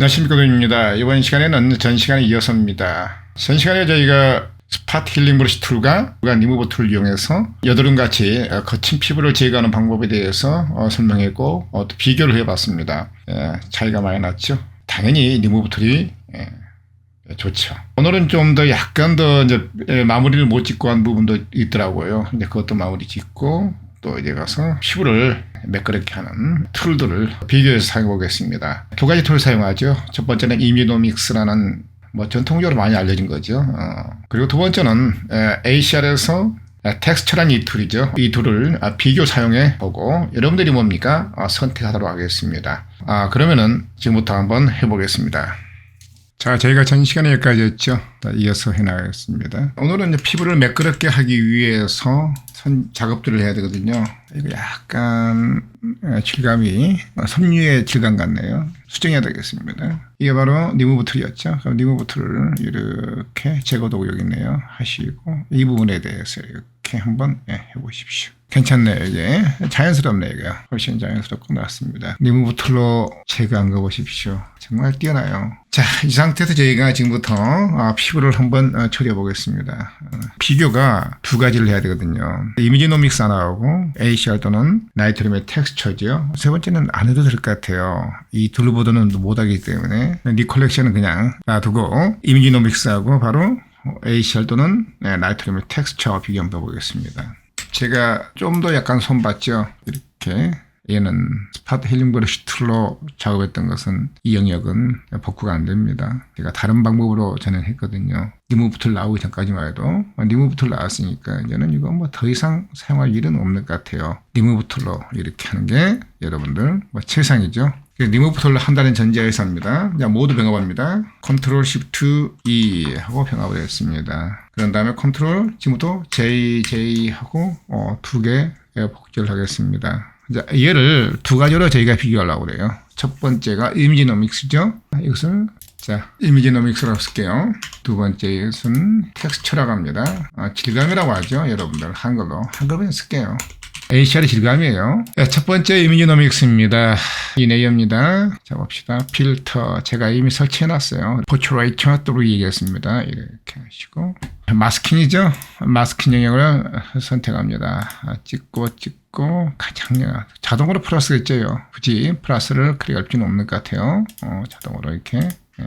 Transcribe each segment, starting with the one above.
안녕하십니까 도입니다 이번 시간에는 전 시간에 이어서입니다. 전 시간에 저희가 스팟 힐링 브러쉬 툴과 리무버 툴을 이용해서 여드름같이 거친 피부를 제거하는 방법에 대해서 어, 설명했고 어, 또 비교를 해봤습니다. 예, 차이가 많이 났죠. 당연히 리무버 툴이 예, 좋죠. 오늘은 좀 더 약간 더 이제 예, 마무리를 못 짓고 한 부분도 있더라고요. 이제 그것도 마무리 짓고 또 이제 가서 피부를 매끄럽게 하는 툴들을 비교해서 사용해 보겠습니다. 두 가지 툴을 사용하죠. 첫 번째는 이뮤노믹스라는 뭐 전통적으로 많이 알려진 거죠. 어. 그리고 두 번째는 ACR에서 텍스처란 이 툴이죠. 이 툴을 아, 비교 사용해 보고 여러분들이 뭡니까 아, 선택하도록 하겠습니다. 아 그러면은 지금부터 한번 해보겠습니다. 자, 저희가 전 시간에 여기까지였죠. 이어서 해나가겠습니다. 오늘은 피부를 매끄럽게 하기 위해서 선 작업들을 해야 되거든요. 이거 약간 질감이 섬유의 질감 같네요. 수정해야 되겠습니다. 이게 바로 리무브 툴이었죠. 그럼 툴을 이렇게 제거도구 여기 있네요. 하시고 이 부분에 대해서 이렇게 한번 예, 해보십시오. 괜찮네요, 이게. 자연스럽네요, 이게. 훨씬 자연스럽고 나왔습니다. 리무브 툴로 제거한 거 보십시오. 정말 뛰어나요. 자, 이 상태에서 저희가 지금부터 아, 피부를 한번 어, 처리해 보겠습니다. 어, 비교가 두 가지를 해야 되거든요. 이미지노믹스 하나하고 ACR 또는 나이트륨의 텍스처죠. 세 번째는 안 해도 될 것 같아요. 이 둘보다는 못하기 때문에 리 컬렉션은 그냥 놔두고 이미지노믹스하고 바로 ACR 또는 네, 나이트륨의 텍스처 비교 한번 해보겠습니다. 제가 좀 더 약간 손봤죠. 이렇게 얘는 스파트 힐링 브러쉬 툴로 작업했던 것은 이 영역은 복구가 안 됩니다. 제가 다른 방법으로 저는 했거든요. 리무브 툴 나오기 전까지만 해도 리무브 툴 나왔으니까 이제는 이거 뭐 더 이상 사용할 일은 없는 것 같아요. 리무브 툴로 이렇게 하는 게 여러분들 뭐 최상이죠. 리무브 툴을 한다는 전제에서 합니다. 자, 모두 병합합니다. 컨트롤 시프트 E 하고 병합을 했습니다. 그런 다음에 컨트롤 지금부터 J, J 하고 어, 두개 복제를 하겠습니다. 자, 얘를 두 가지로 저희가 비교하려고 그래요. 첫 번째가 이미지노믹스죠. 이것을 자, 이미지노믹스라고 쓸게요. 두 번째 것은 텍스처라고 합니다. 아, 질감이라고 하죠. 여러분들 한글로. 한글로 쓸게요. ACR의 질감이에요. 네, 첫 번째 이미지노믹스입니다. 이 내용입니다. 자 봅시다. 필터 제가 이미 설치해놨어요. 포트레이터 또 얘기했습니다. 이렇게 하시고 마스킹이죠. 마스킹 영역을 선택합니다. 찍고 찍고 가장 자동으로 플러스가 있죠. 굳이 플러스를 클릭할 필요는 없는 것 같아요. 어, 자동으로 이렇게 예.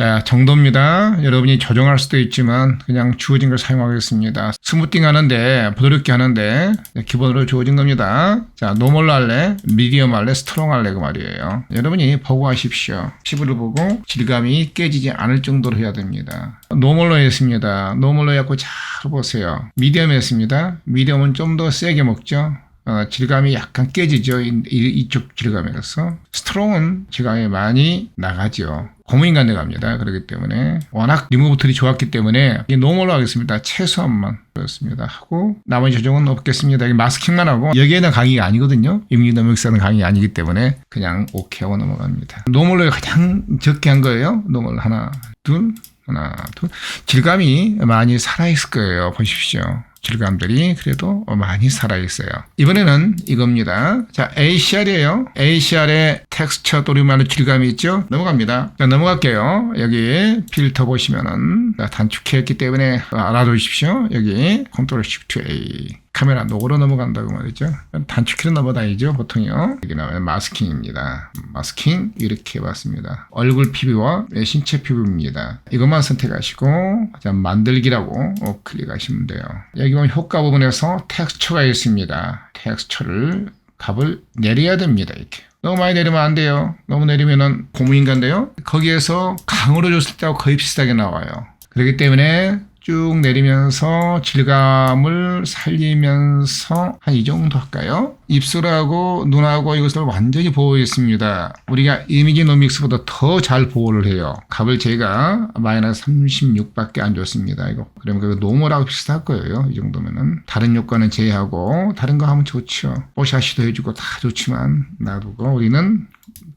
자, 정도입니다. 여러분이 조정할 수도 있지만 그냥 주어진 걸 사용하겠습니다. 스무팅 하는데 부드럽게 하는데 기본으로 주어진 겁니다. 자, 노멀로 할래, 미디엄 할래, 스트롱 할래 그 말이에요. 여러분이 보고 하십시오. 피부를 보고 질감이 깨지지 않을 정도로 해야 됩니다. 노멀로 했습니다. 노멀로 해갖고 잘 보세요. 미디엄 했습니다. 미디엄은 좀 더 세게 먹죠. 어, 질감이 약간 깨지죠. 이, 이쪽 질감에서. 스트롱은 질감이 많이 나가죠. 고무인간대 갑니다. 그렇기 때문에 워낙 리무브 툴이 좋았기 때문에 노멀로 하겠습니다. 최소한만 그렇습니다. 하고 나머지 조정은 없겠습니다. 마스킹만 하고 여기에는 강의가 아니거든요. 임리노믹스는 강의 아니기 때문에 그냥 오케이 하고 넘어갑니다. 노멀로 가장 적게 한 거예요. 노멀 하나, 둘, 하나, 둘. 질감이 많이 살아있을 거예요. 보십시오. 질감들이 그래도 많이 살아있어요. 이번에는 이겁니다. 자, ACR이에요. ACR의 텍스처 도리말의 질감이 있죠? 넘어갑니다. 자, 넘어갈게요. 여기 필터 보시면은 단축했기 때문에 알아두십시오. 여기 컨트롤 시프트 A. 카메라 녹으로 넘어간다고 말이죠. 단축키로 넘어다니죠, 보통요. 여기 나와요. 마스킹입니다. 마스킹 이렇게 해봤습니다. 얼굴 피부와 신체 피부입니다. 이것만 선택하시고 자, 만들기라고 어, 클릭하시면 돼요. 보면 효과 부분에서 텍스처가 있습니다. 텍스처를 값을 내려야 됩니다. 이렇게. 너무 많이 내리면 안 돼요. 너무 내리면은 고무인간데요. 거기에서 강으로 줬을 때하고 거의 비슷하게 나와요. 그렇기 때문에 쭉 내리면서 질감을 살리면서 한 이 정도 할까요? 입술하고 눈하고 이것을 완전히 보호했습니다. 우리가 이미지 노믹스보다 더 잘 보호를 해요. 값을 제가 마이너스 36밖에 안 줬습니다. 이거. 그러면 그 노멀하고 비슷할 거예요. 이 정도면은. 다른 효과는 제외하고 다른 거 하면 좋죠. 뽀샤시도 해주고 다 좋지만 놔두고 우리는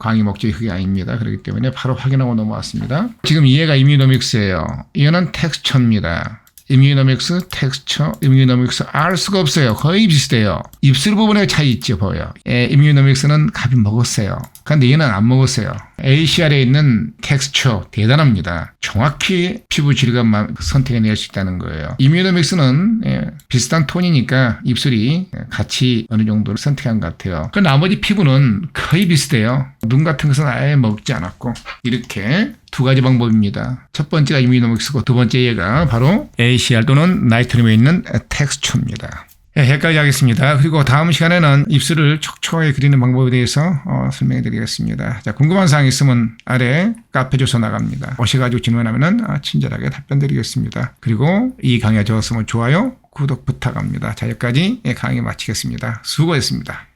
강의 목적이 그게 아닙니다. 그렇기 때문에 바로 확인하고 넘어왔습니다. 지금 이해가 이미노믹스예요. 이거는 텍스처입니다. 이뮤노믹스, 텍스처, 이뮤노믹스 알 수가 없어요. 거의 비슷해요. 입술 부분에 차이 있죠, 보여. 예, 이뮤노믹스는 갑이 먹었어요. 근데 얘는 안 먹었어요. ACR에 있는 텍스처 대단합니다. 정확히 피부 질감만 선택해낼 수 있다는 거예요. 이뮤노믹스는 예, 비슷한 톤이니까 입술이 같이 어느 정도 선택한 것 같아요. 그 나머지 피부는 거의 비슷해요. 눈 같은 것은 아예 먹지 않았고 이렇게 두 가지 방법입니다. 첫 번째가 이뮤노믹스고 두 번째 얘가 바로 ACR 또는 나이트륨에 있는 텍스처입니다. 예, 여기까지 하겠습니다. 그리고 다음 시간에는 입술을 촉촉하게 그리는 방법에 대해서 어, 설명해 드리겠습니다. 자, 궁금한 사항 있으면 아래 카페 주소 나갑니다. 오셔가지고 질문하면 아, 친절하게 답변 드리겠습니다. 그리고 이 강의가 좋았으면 좋아요, 구독 부탁합니다. 자, 여기까지 예, 강의 마치겠습니다. 수고했습니다.